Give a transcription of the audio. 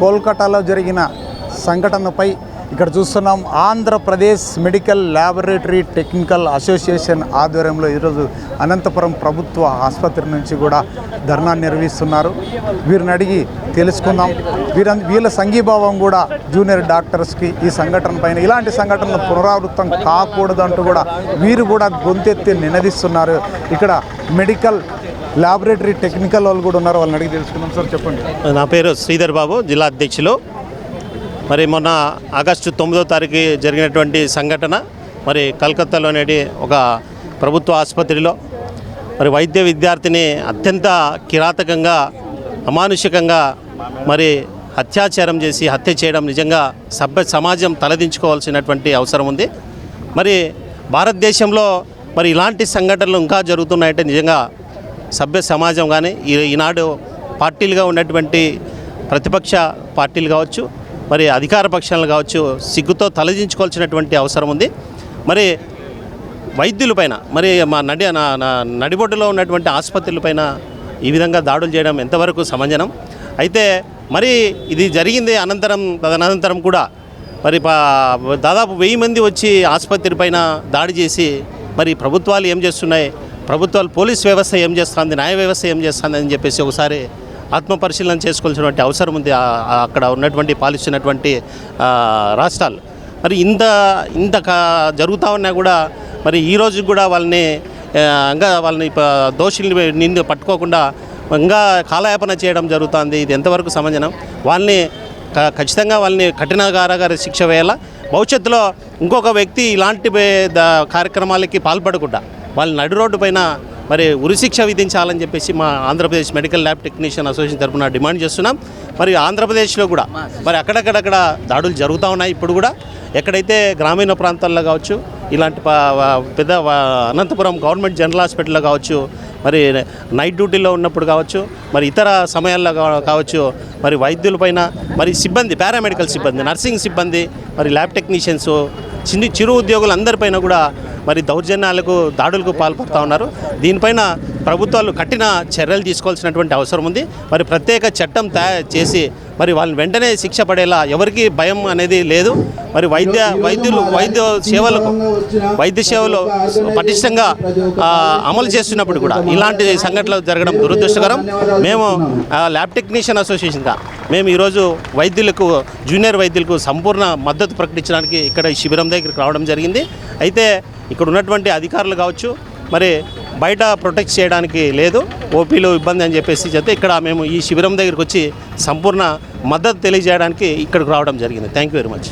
కోల్కతాలో జరిగిన సంఘటనపై ఇక్కడ చూస్తున్నాం. Andhra Pradesh medical laboratory technical association ఆధ్వర్యంలో ఈరోజు అనంతపురం ప్రభుత్వ ఆసుపత్రి నుంచి కూడా ధర్నా నిర్వహిస్తున్నారు. వీరిని అడిగి తెలుసుకుందాం. వీర వీళ్ళ సంఘీభావం కూడా జూనియర్ డాక్టర్స్కి ఈ సంఘటన పైన. ఇలాంటి సంఘటనలు పునరావృతం కాకూడదు అంటూ కూడా వీరు కూడా గొంతెత్తి నినదిస్తున్నారు. ఇక్కడ మెడికల్ ల్యాబొరేటరీ టెక్నికల్ వాళ్ళు కూడా ఉన్నారు వాళ్ళని అడిగి తెలుసుకుందాం. సార్ చెప్పండి. నా పేరు శ్రీధర్ బాబు జిల్లా అధ్యక్షులు. మరి మొన్న ఆగస్టు తొమ్మిదో తారీఖు జరిగినటువంటి సంఘటన మరి కలకత్తాలోనేటి ఒక ప్రభుత్వ ఆసుపత్రిలో మరి వైద్య విద్యార్థిని అత్యంత కిరాతకంగా అమానుషికంగా మరి అత్యాచారం చేసి హత్య చేయడం నిజంగా సభ్య సమాజం తలదించుకోవాల్సినటువంటి అవసరం ఉంది. మరి భారతదేశంలో మరి ఇలాంటి సంఘటనలు ఇంకా జరుగుతున్నాయంటే నిజంగా సభ్య సమాజం కానీ ఈ ఈనాడు పార్టీలుగా ఉన్నటువంటి ప్రతిపక్ష పార్టీలు కావచ్చు మరి అధికార పక్షాలు కావచ్చు సిగ్గుతో తలదించుకోవాల్సినటువంటి అవసరం ఉంది. మరి వైద్యులపైన మరి మా నడి నా- నడిబొడ్డులో ఉన్నటువంటి ఆసుపత్రులపైన ఈ విధంగా దాడులు చేయడం ఎంతవరకు సమంజనం? అయితే మరి ఇది జరిగింది అనంతరం తదనంతరం కూడా మరి పా- దాదాపు వెయ్యి మంది వచ్చి ఆసుపత్రి పైన దాడి చేసి మరి ప్రభుత్వాలు ఏం చేస్తున్నాయి? ప్రభుత్వాలు పోలీస్ వ్యవస్థ ఏం చేస్తుంది న్యాయ వ్యవస్థ ఏం చేస్తుంది అని చెప్పేసి ఒకసారి ఆత్మ పరిశీలన చేసుకోవాల్సినటువంటి అవసరం ఉంది. అక్కడ ఉన్నటువంటి పాలిస్తున్నటువంటి రాష్ట్రాలు. మరి ఇంత ఇంత కా- జరుగుతూ ఉన్నా కూడా మరి ఈ రోజు కూడా వాళ్ళని ఇంకా వాళ్ళని దోషుల్ని నిండు పట్టుకోకుండా ఇంకా కాలయాపన చేయడం జరుగుతుంది. ఇది ఎంతవరకు సమంజనం? వాళ్ళని క- ఖచ్చితంగా వాళ్ళని కఠిన కారాగార శిక్ష వేయాలా? భవిష్యత్తులో ఇంకొక వ్యక్తి ఇలాంటి కార్యక్రమాలకి పాల్పడకుండా వాళ్ళు నడి రోడ్డు పైన మరి ఉరిశిక్ష విధించాలని చెప్పేసి మా Andhra Pradesh medical lab technician association తరఫున డిమాండ్ చేస్తున్నాం. మరి ఆంధ్రప్రదేశ్లో కూడా మరి అక్కడక్కడక్కడ దాడులు జరుగుతూ ఉన్నాయి ఇప్పుడు కూడా. ఎక్కడైతే గ్రామీణ ప్రాంతాల్లో కావచ్చు ఇలాంటి పెద్ద అనంతపురం గవర్నమెంట్ జనరల్ హాస్పిటల్లో కావచ్చు మరి నైట్ డ్యూటీలో ఉన్నప్పుడు కావచ్చు మరి ఇతర సమయాల్లో కావచ్చు మరి వైద్యులపైన మరి సిబ్బంది పారామెడికల్ సిబ్బంది నర్సింగ్ సిబ్బంది మరి ల్యాబ్ టెక్నీషియన్స్ చిన్ని చిరు ఉద్యోగులు అందరిపైన కూడా మరి దౌర్జన్యాలకు దాడులకు పాల్పడుతూ ఉన్నారు. దీనిపైన ప్రభుత్వాలు కఠిన చర్యలు తీసుకోవాల్సినటువంటి అవసరం ఉంది. మరి ప్రత్యేక చట్టం తయారు చేసి మరి వాళ్ళని వెంటనే శిక్ష పడేలా ఎవరికి భయం అనేది లేదు. మరి వైద్య వైద్యులు వైద్య సేవలకు వైద్య సేవలు పటిష్టంగా అమలు చేస్తున్నప్పుడు కూడా ఇలాంటి సంఘటనలు జరగడం దురదృష్టకరం. మేము ల్యాబ్ టెక్నీషియన్ అసోసియేషన్గా మేము ఈరోజు వైద్యులకు జూనియర్ వైద్యులకు సంపూర్ణ మద్దతు ప్రకటించడానికి ఇక్కడ ఈ శిబిరం దగ్గరికి రావడం జరిగింది. అయితే ఇక్కడ ఉన్నటువంటి అధికారులు కావచ్చు మరి బయట ప్రొటెక్ట్ చేయడానికి లేదు ఓపీలో ఇబ్బంది అని చెప్పేసి చెప్తే ఇక్కడ మేము ఈ శిబిరం దగ్గరికి వచ్చి సంపూర్ణ మద్దతు తెలియజేయడానికి ఇక్కడికి రావడం జరిగింది. Thank you very much